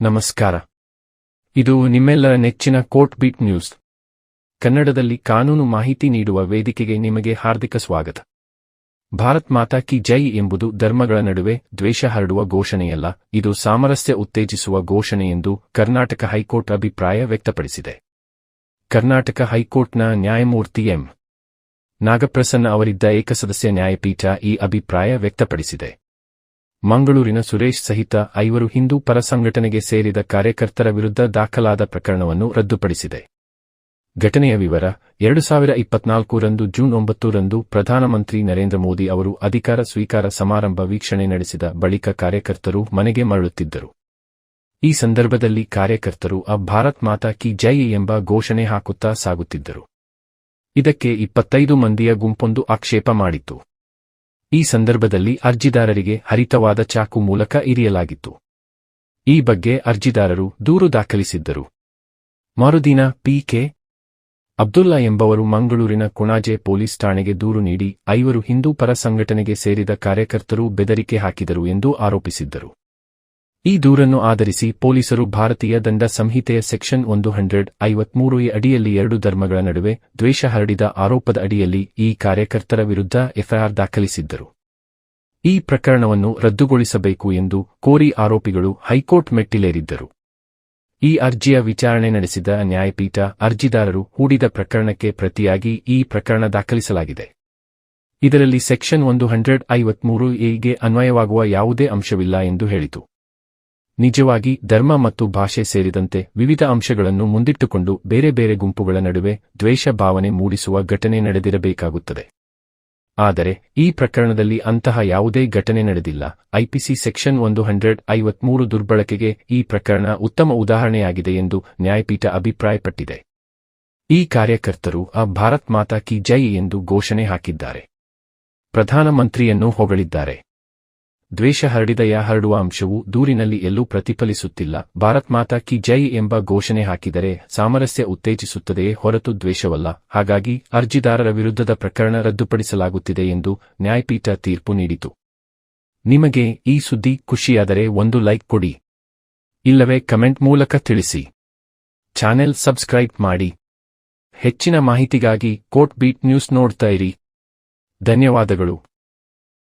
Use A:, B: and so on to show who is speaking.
A: ನಮಸ್ಕಾರ. ಇದು ನಿಮ್ಮೆಲ್ಲರ ನೆಚ್ಚಿನ ಕೋರ್ಟ್ ಬೀಟ್ ನ್ಯೂಸ್. ಕನ್ನಡದಲ್ಲಿ ಕಾನೂನು ಮಾಹಿತಿ ನೀಡುವ ವೇದಿಕೆಗೆ ನಿಮಗೆ ಹಾರ್ದಿಕ ಸ್ವಾಗತ. ಭಾರತ್ ಮಾತಾ ಕಿ ಜೈ ಎಂಬುದು ಧರ್ಮಗಳ ನಡುವೆ ದ್ವೇಷ ಹರಡುವ ಘೋಷಣೆಯಲ್ಲ, ಇದು ಸಾಮರಸ್ಯ ಉತ್ತೇಜಿಸುವ ಘೋಷಣೆ ಎಂದು ಕರ್ನಾಟಕ ಹೈಕೋರ್ಟ್ ಅಭಿಪ್ರಾಯ ವ್ಯಕ್ತಪಡಿಸಿದೆ. ಕರ್ನಾಟಕ ಹೈಕೋರ್ಟ್ನ ನ್ಯಾಯಮೂರ್ತಿ ಎಂ. ನಾಗಪ್ರಸನ್ನ ಅವರಿದ್ದ ಏಕಸದಸ್ಯ ನ್ಯಾಯಪೀಠ ಈ ಅಭಿಪ್ರಾಯ ವ್ಯಕ್ತಪಡಿಸಿದೆ. ಮಂಗಳೂರಿನ ಸುರೇಶ್ ಸಹಿತ ಐವರು ಹಿಂದೂ ಪರ ಸಂಘಟನೆಗೆ ಸೇರಿದ ಕಾರ್ಯಕರ್ತರ ವಿರುದ್ಧ ದಾಖಲಾದ ಪ್ರಕರಣವನ್ನು ರದ್ದುಪಡಿಸಿದೆ. ಘಟನೆಯ ವಿವರ, ಎರಡು ಸಾವಿರ ಇಪ್ಪತ್ನಾಲ್ಕು ರಂದು ಜೂನ್ ಒಂಬತ್ತು ರಂದು ಪ್ರಧಾನಮಂತ್ರಿ ನರೇಂದ್ರ ಮೋದಿ ಅವರು ಅಧಿಕಾರ ಸ್ವೀಕಾರ ಸಮಾರಂಭ ವೀಕ್ಷಣೆ ನಡೆಸಿದ ಬಳಿಕ ಕಾರ್ಯಕರ್ತರು ಮನೆಗೆ ಮರಳುತ್ತಿದ್ದರು. ಈ ಸಂದರ್ಭದಲ್ಲಿ ಕಾರ್ಯಕರ್ತರು, ಅ ಭಾರತ್ ಮಾತಾ ಕಿ ಜೈ ಎಂಬ ಘೋಷಣೆ ಹಾಕುತ್ತಾ ಸಾಗುತ್ತಿದ್ದರು. ಇದಕ್ಕೆ ಇಪ್ಪತ್ತೈದು ಮಂದಿಯ ಗುಂಪೊಂದು ಆಕ್ಷೇಪ ಮಾಡಿತ್ತು. ಈ ಸಂದರ್ಭದಲ್ಲಿ ಅರ್ಜಿದಾರರಿಗೆ ಹರಿತವಾದ ಚಾಕು ಮೂಲಕ ಇರಿಯಲಾಗಿತ್ತು. ಈ ಬಗ್ಗೆ ಅರ್ಜಿದಾರರು ದೂರು ದಾಖಲಿಸಿದ್ದರು. ಮರುದಿನ ಪಿಕೆ ಅಬ್ದುಲ್ಲಾ ಎಂಬವರು ಮಂಗಳೂರಿನ ಕುಣಾಜೆ ಪೊಲೀಸ್ ಠಾಣೆಗೆ ದೂರು ನೀಡಿ ಐವರು ಹಿಂದೂ ಪರ ಸಂಘಟನೆಗೆ ಸೇರಿದ ಕಾರ್ಯಕರ್ತರು ಬೆದರಿಕೆ ಹಾಕಿದರು ಎಂದು ಆರೋಪಿಸಿದ್ದರು. ಈ ದೂರನ್ನು ಆಧರಿಸಿ ಪೊಲೀಸರು ಭಾರತೀಯ ದಂಡ ಸಂಹಿತೆಯ ಸೆಕ್ಷನ್ ಒಂದು ಹಂಡ್ರೆಡ್ ಐವತ್ಮೂರು ಎ ಅಡಿಯಲ್ಲಿ ಎರಡು ಧರ್ಮಗಳ ನಡುವೆ ದ್ವೇಷ ಹರಡಿದ ಆರೋಪದ ಅಡಿಯಲ್ಲಿ ಈ ಕಾರ್ಯಕರ್ತರ ವಿರುದ್ಧ ಎಫ್ಐಆರ್ ದಾಖಲಿಸಿದ್ದರು. ಈ ಪ್ರಕರಣವನ್ನು ರದ್ದುಗೊಳಿಸಬೇಕು ಎಂದು ಕೋರಿ ಆರೋಪಿಗಳು ಹೈಕೋರ್ಟ್ ಮೆಟ್ಟಿಲೇರಿದ್ದರು. ಈ ಅರ್ಜಿಯ ವಿಚಾರಣೆ ನಡೆಸಿದ ನ್ಯಾಯಪೀಠ ಅರ್ಜಿದಾರರು ಹೂಡಿದ ಪ್ರಕರಣಕ್ಕೆ ಪ್ರತಿಯಾಗಿ ಈ ಪ್ರಕರಣ ದಾಖಲಿಸಲಾಗಿದೆ. ಇದರಲ್ಲಿ ಸೆಕ್ಷನ್ ಒಂದು ಹಂಡ್ರೆಡ್ ಐವತ್ಮೂರು ಎಗೆ ಅನ್ವಯವಾಗುವ ಯಾವುದೇ ಅಂಶವಿಲ್ಲ ಎಂದು ಹೇಳಿತು. ನಿಜವಾಗಿ ಧರ್ಮ ಮತ್ತು ಭಾಷೆ ಸೇರಿದಂತೆ ವಿವಿಧ ಅಂಶಗಳನ್ನು ಮುಂದಿಟ್ಟುಕೊಂಡು ಬೇರೆ ಬೇರೆ ಗುಂಪುಗಳ ನಡುವೆ ದ್ವೇಷ ಭಾವನೆ ಮೂಡಿಸುವ ಘಟನೆ ನಡೆದಿರಬೇಕಾಗುತ್ತದೆ. ಆದರೆ, ಈ ಪ್ರಕರಣದಲ್ಲಿ ಅಂತಹ ಯಾವುದೇ ಘಟನೆ ನಡೆದಿಲ್ಲ. ಐಪಿಸಿ ಸೆಕ್ಷನ್ ಒಂದು ಹಂಡ್ರೆಡ್ ಐವತ್ಮೂರು ದುರ್ಬಳಕೆಗೆ ಈ ಪ್ರಕರಣ ಉತ್ತಮ ಉದಾಹರಣೆಯಾಗಿದೆ ಎಂದು ನ್ಯಾಯಪೀಠ ಅಭಿಪ್ರಾಯಪಟ್ಟಿದೆ. ಈ ಕಾರ್ಯಕರ್ತರು ಅ ಭಾರತ್ ಮಾತಾ ಕಿ ಜೈ ಎಂದು ಘೋಷಣೆ ಹಾಕಿದ್ದಾರೆ. ಪ್ರಧಾನಮಂತ್ರಿಯನ್ನು ಹೊಗಳಿದ್ದಾರೆ. ದ್ವೇಷ ಹರಡಿದ ಯಾ ಹರಡುವ ಅಂಶವು ದೂರಿನಲ್ಲಿ ಎಲ್ಲೂ ಪ್ರತಿಫಲಿಸುತ್ತಿಲ್ಲ. ಭಾರತ್ ಮಾತಾ ಕಿ ಜೈ ಎಂಬ ಘೋಷಣೆ ಹಾಕಿದರೆ ಸಾಮರಸ್ಯ ಉತ್ತೇಜಿಸುತ್ತದೆಯೇ ಹೊರತು ದ್ವೇಷವಲ್ಲ. ಹಾಗಾಗಿ ಅರ್ಜಿದಾರರ ವಿರುದ್ಧದ ಪ್ರಕರಣ ರದ್ದುಪಡಿಸಲಾಗುತ್ತಿದೆ ಎಂದು ನ್ಯಾಯಪೀಠ ತೀರ್ಪು ನೀಡಿತು. ನಿಮಗೆ ಈ ಸುದ್ದಿ ಖುಷಿಯಾದರೆ ಒಂದು ಲೈಕ್ ಕೊಡಿ. ಇಲ್ಲವೇ ಕಮೆಂಟ್ ಮೂಲಕ ತಿಳಿಸಿ. ಚಾನೆಲ್ ಸಬ್ಸ್ಕ್ರೈಬ್ ಮಾಡಿ. ಹೆಚ್ಚಿನ ಮಾಹಿತಿಗಾಗಿ ಕೋರ್ಟ್ ಬೀಟ್ ನ್ಯೂಸ್ ನೋಡ್ತಾ ಇರಿ. ಧನ್ಯವಾದಗಳು.